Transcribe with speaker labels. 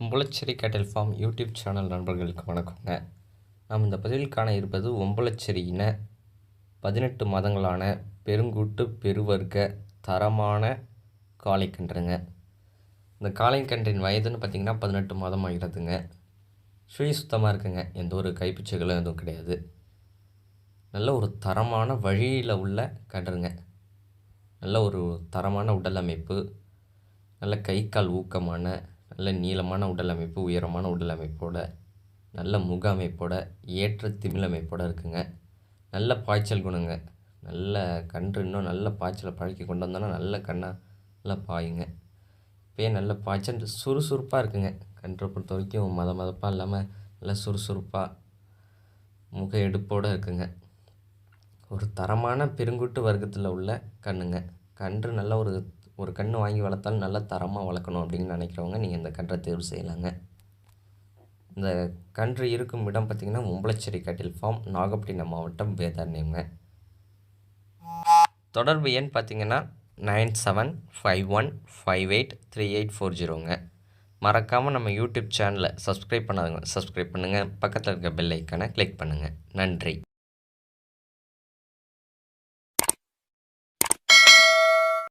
Speaker 1: ஒம்பளச்சேரி கேட்டல் form YouTube channel நண்பர்களுக்கு வணக்கங்க. நாம் இந்த பதிவில் காண இருப்பது ஒம்பளச்சேரியின பதினெட்டு மாதங்களான பெருங்கூட்டு பெருவர்க்க தரமான காளைக்கன்றுங்க. இந்த காளைக்கன்றின் வயதுன்னு பார்த்திங்கன்னா பதினெட்டு மாதம் ஆகிறதுங்க. சுழி சுத்தமாக இருக்குங்க. எந்த ஒரு கைப்பிச்சைகளும் எதுவும் கிடையாது. நல்ல ஒரு தரமான வழியில் உள்ள கன்றுங்க. நல்ல ஒரு தரமான உடல் அமைப்பு நல்ல கை கால் ஊக்கமான நல்ல நீளமான உடல் அமைப்பு உயரமான உடல் அமைப்போட நல்ல முக அமைப்போட ஏற்ற திமிழமைப்போட இருக்குங்க. நல்ல பாய்ச்சல் குணங்க. நல்ல கன்று இன்னும் நல்ல பாய்ச்சலை பழக்கி கொண்டு வந்தோன்னா நல்ல கண்ணாக நல்லா பாயுங்க. இப்போயே நல்ல பாய்ச்சல் சுறுசுறுப்பாக இருக்குங்க. கன்றை பொறுத்த வரைக்கும் மத மதப்பாக இல்லாமல் நல்ல சுறுசுறுப்பாக முக எடுப்போடு இருக்குங்க. ஒரு தரமான பெருங்குட்டு வர்க்கத்தில் உள்ள கண்ணுங்க. கன்று நல்ல ஒரு ஒரு கன்று வாங்கி வளர்த்தாலும் நல்ல தரமாக வளர்க்கணும் அப்படின்னு நினைக்கிறவங்க நீங்கள் இந்த கன்றை தேர்வு செய்யலாங்க. இந்த கன்று இருக்கும் இடம் பார்த்திங்கன்னா மும்பளச்சேரி கட்டில் ஃபார்ம் நாகப்பட்டினம் மாவட்டம் வேதாரண்யங்க தொடர்பு எண் பார்த்திங்கன்னா nine seven five one five eight three eight four ஜீரோங்க மறக்காமல் நம்ம யூடியூப் சேனலை சப்ஸ்கிரைப் பண்ணாதுங்க சப்ஸ்கிரைப் பண்ணுங்கள் பக்கத்தில் இருக்க பெல் ஐக்கனை கிளிக் பண்ணுங்கள் நன்றி.